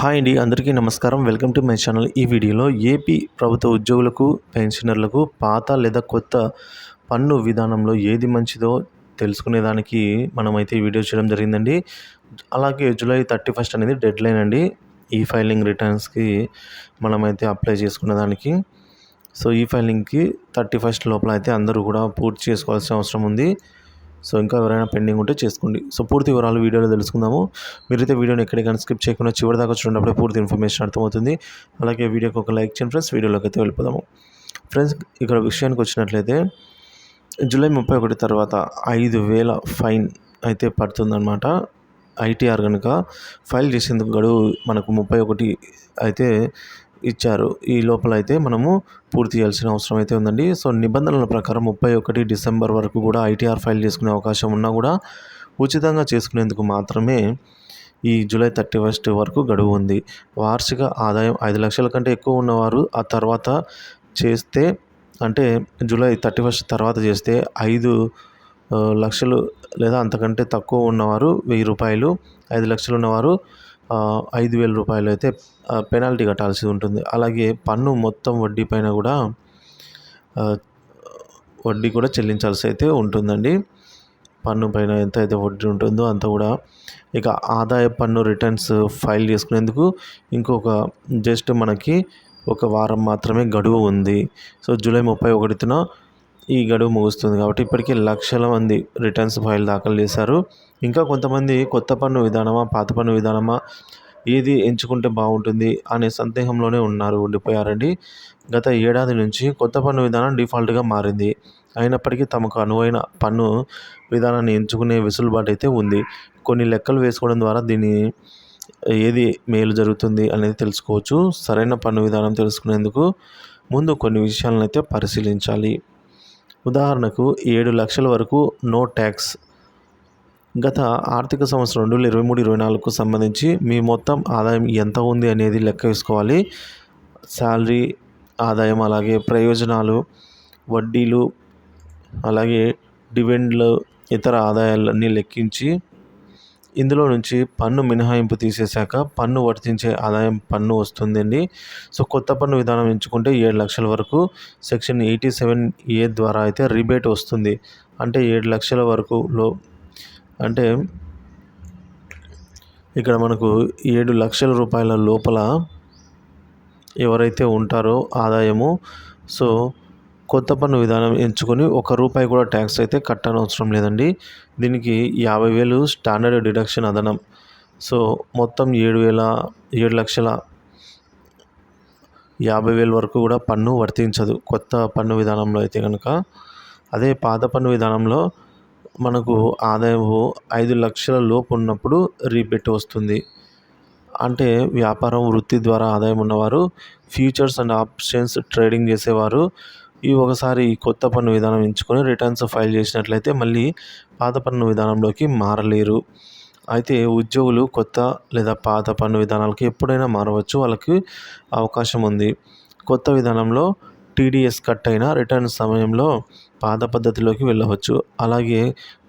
Hi అండి అందరికీ నమస్కారం. Welcome to my channel. ఈ వీడియోలో ఏపీ ప్రభుత్వ ఉద్యోగులకు పెన్షనర్లకు పాత లేదా కొత్త పన్ను విధానంలో ఏది మంచిదో తెలుసుకునేదానికి మనమైతే ఈ వీడియో చేయడం జరిగిందండి. అలాగే జూలై థర్టీ ఫస్ట్ అనేది డెడ్ లైన్ అండి. ఈ ఫైలింగ్ రిటర్న్స్కి మనమైతే అప్లై చేసుకునేదానికి సో ఈ ఫైలింగ్కి థర్టీ ఫస్ట్ లోపల అయితే అందరూ కూడా పూర్తి చేసుకోవాల్సిన అవసరం ఉంది. సో ఇంకా ఎవరైనా పెండింగ్ ఉంటే చేసుకోండి. సో పూర్తి వివరాలు వీడియోలో తెలుసుకుందాము. మీరైతే వీడియోని ఎక్కడికైనా స్కిప్ చేయకుండా చివరి దాకా చూడటప్పుడే పూర్తి ఇన్ఫర్మేషన్ అర్థమవుతుంది. అలాగే వీడియోకి ఒక లైక్ చేయండి ఫ్రెండ్స్. వీడియోలోకి అయితే వెళ్ళిపోదాము. ఫ్రెండ్స్ ఇక్కడ విషయానికి వచ్చినట్లయితే జూలై ముప్పై ఒకటి తర్వాత ఐదు వేల ఫైన్ అయితే పడుతుందన్నమాట. ఐటీఆర్ కనుక ఫైల్ చేసేందుకు గడువు మనకు ముప్పై ఒకటి అయితే ఇచ్చారు. ఈ లోపల అయితే మనము పూర్తి చేయాల్సిన అవసరం అయితే ఉందండి. సో నిబంధనల ప్రకారం ముప్పై ఒకటి డిసెంబర్ వరకు కూడా ఐటీఆర్ ఫైల్ చేసుకునే అవకాశం ఉన్నా కూడా ఉచితంగా చేసుకునేందుకు మాత్రమే ఈ జూలై థర్టీ ఫస్ట్ వరకు గడువు ఉంది. వార్షిక ఆదాయం ఐదు లక్షల కంటే ఎక్కువ ఉన్నవారు ఆ తర్వాత చేస్తే అంటే జూలై థర్టీ ఫస్ట్ తర్వాత చేస్తే ఐదు లక్షలు లేదా అంతకంటే తక్కువ ఉన్నవారు వెయ్యి రూపాయలు ఐదు లక్షలు ఉన్నవారు ఐదు వేల రూపాయలు అయితే పెనాల్టీ కట్టాల్సి ఉంటుంది. అలాగే పన్ను మొత్తం వడ్డీ పైన కూడా వడ్డీ కూడా చెల్లించాల్సి అయితే ఉంటుందండి. పన్ను పైన ఎంత అయితే వడ్డీ ఉంటుందో అంత కూడా. ఇక ఆదాయ పన్ను రిటర్న్స్ ఫైల్ చేసుకునేందుకు ఇంకొక జస్ట్ మనకి ఒక వారం మాత్రమే గడువు ఉంది. సో జూలై ముప్పై ఒకటిన ఈ గడువు ముగుస్తుంది కాబట్టి ఇప్పటికే లక్షల మంది రిటర్న్స్ ఫైల్ దాఖలు చేశారు. ఇంకా కొంతమంది కొత్త పన్ను విధానమా పాత పన్ను విధానమా ఏది ఎంచుకుంటే బాగుంటుంది అనే సందేహంలోనే ఉన్నారు ఉండిపోయారండి. గత ఏడాది నుంచి కొత్త పన్ను విధానం డిఫాల్ట్గా మారింది. అయినప్పటికీ తమకు అనువైన పన్ను విధానాన్ని ఎంచుకునే వెసులుబాటు అయితే ఉంది. కొన్ని లెక్కలు వేసుకోవడం ద్వారా దీన్ని ఏది మేలు జరుగుతుంది అనేది తెలుసుకోవచ్చు. సరైన పన్ను విధానం తెలుసుకునేందుకు ముందు కొన్ని విషయాలను అయితే పరిశీలించాలి. ఉదాహరణకు ఏడు లక్షల వరకు నో ట్యాక్స్. గత ఆర్థిక సంవత్సరం రెండు వేల ఇరవై మూడు ఇరవై నాలుగుకు సంబంధించి మీ మొత్తం ఆదాయం ఎంత ఉంది అనేది లెక్క వేసుకోవాలి. శాలరీ ఆదాయం అలాగే ప్రయోజనాలు వడ్డీలు అలాగే డివెండ్లు ఇతర ఆదాయాలన్నీ లెక్కించి ఇందులో నుంచి పన్ను మినహాయింపు తీసేశాక పన్ను వర్తించే ఆదాయం పన్ను వస్తుందండి. సో కొత్త పన్ను విధానం ఎంచుకుంటే ఏడు లక్షల వరకు సెక్షన్ ఎయిటీ సెవెన్ ఏ ద్వారా అయితే రిబేట్ వస్తుంది. అంటే ఏడు లక్షల వరకు లో అంటే ఇక్కడ మనకు ఏడు లక్షల రూపాయల లోపల ఎవరైతే ఉంటారో ఆదాయము సో కొత్త పన్ను విధానం ఎంచుకొని ఒక రూపాయి కూడా ట్యాక్స్ అయితే కట్టనవసరం లేదండి. దీనికి యాభై వేలు స్టాండర్డ్ డిడక్షన్ అదనం. సో మొత్తం ఏడు వేల ఏడు లక్షల యాభై వేల వరకు కూడా పన్ను వర్తించదు కొత్త పన్ను విధానంలో అయితే కనుక అదే పాత పన్ను విధానంలో మనకు ఆదాయము ఐదు లక్షల లోపు ఉన్నప్పుడు రీబెట్ వస్తుంది. అంటే వ్యాపారం వృత్తి ద్వారా ఆదాయం ఉన్నవారు ఫ్యూచర్స్ అండ్ ఆప్షన్స్ ట్రేడింగ్ చేసేవారు ఈ ఒకసారి కొత్త పన్ను విధానం ఎంచుకొని రిటర్న్స్ ఫైల్ చేసినట్లయితే మళ్ళీ పాత పన్ను విధానంలోకి మారలేరు. అయితే ఉద్యోగులు కొత్త లేదా పాత పన్ను విధానాలకి ఎప్పుడైనా మారవచ్చు. వాళ్ళకి అవకాశం ఉంది. కొత్త విధానంలో టీడీఎస్ కట్ అయిన రిటర్న్ సమయంలో పాత పద్ధతిలోకి వెళ్ళవచ్చు. అలాగే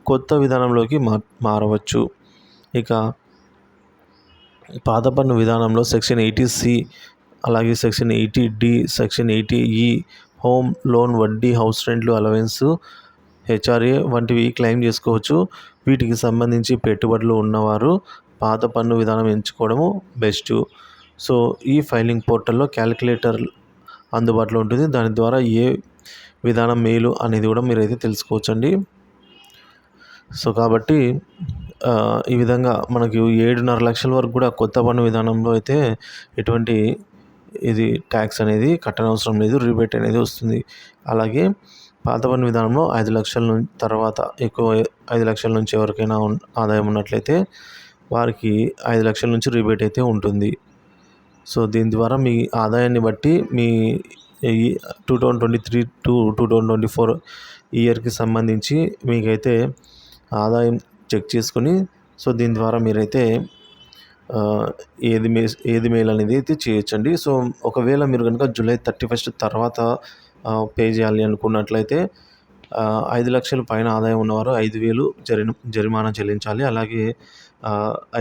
కొత్త విధానంలోకి మా మారవచ్చు. ఇక పాత పన్ను విధానంలో సెక్షన్ ఎయిటీ సి అలాగే section eighty D section eighty E home loan వడ్డీ హౌస్ రెంట్లు అలవెన్స్ హెచ్ఆర్ఏ వంటివి క్లెయిమ్ చేసుకోవచ్చు. వీటికి సంబంధించి పెట్టుబడులు ఉన్నవారు పాత పన్ను విధానం ఎంచుకోవడము బెస్ట్. సో ఈ ఫైలింగ్ పోర్టల్లో క్యాలిక్యులేటర్ అందుబాటులో ఉంటుంది. దాని ద్వారా ఏ విధానం మేలు అనేది కూడా మీరైతే తెలుసుకోవచ్చండి. సో కాబట్టి ఈ విధంగా మనకి ఏడున్నర లక్షల వరకు కూడా కొత్త పన్ను విధానంలో అయితే ఎటువంటి ఇది ట్యాక్స్ అనేది కట్టనవసరం లేదు రిబేట్ అనేది వస్తుంది. అలాగే పాత పన్ను విధానంలో ఐదు లక్షల తర్వాత ఎక్కువ ఐదు లక్షల నుంచి ఎవరికైనా ఆదాయం ఉన్నట్లయితే వారికి ఐదు లక్షల నుంచి రిబేట్ అయితే ఉంటుంది. సో దీని ద్వారా మీ ఆదాయాన్ని బట్టి మీ two thousand twenty three to two thousand twenty four ఇయర్కి సంబంధించి మీకైతే ఆదాయం చెక్ చేసుకొని సో దీని ద్వారా మీరైతే ఏది మే ఏది మేలు అనేది అయితే చేయొచ్చండి. సో ఒకవేళ మీరు కనుక జూలై థర్టీ ఫస్ట్ తర్వాత పే చేయాలి అనుకున్నట్లయితే ఐదు లక్షల పైన ఆదాయం ఉన్నవారు ఐదు వేలు జరి జరిమానా చెల్లించాలి. అలాగే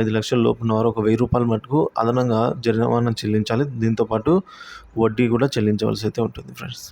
ఐదు లక్షల లోపు ఉన్నవారు ఒక వెయ్యి రూపాయలు మటుకు అదనంగా జరిమానా చెల్లించాలి. దీంతోపాటు వడ్డీ కూడా చెల్లించవలసి అయితే ఉంటుంది ఫ్రెండ్స్.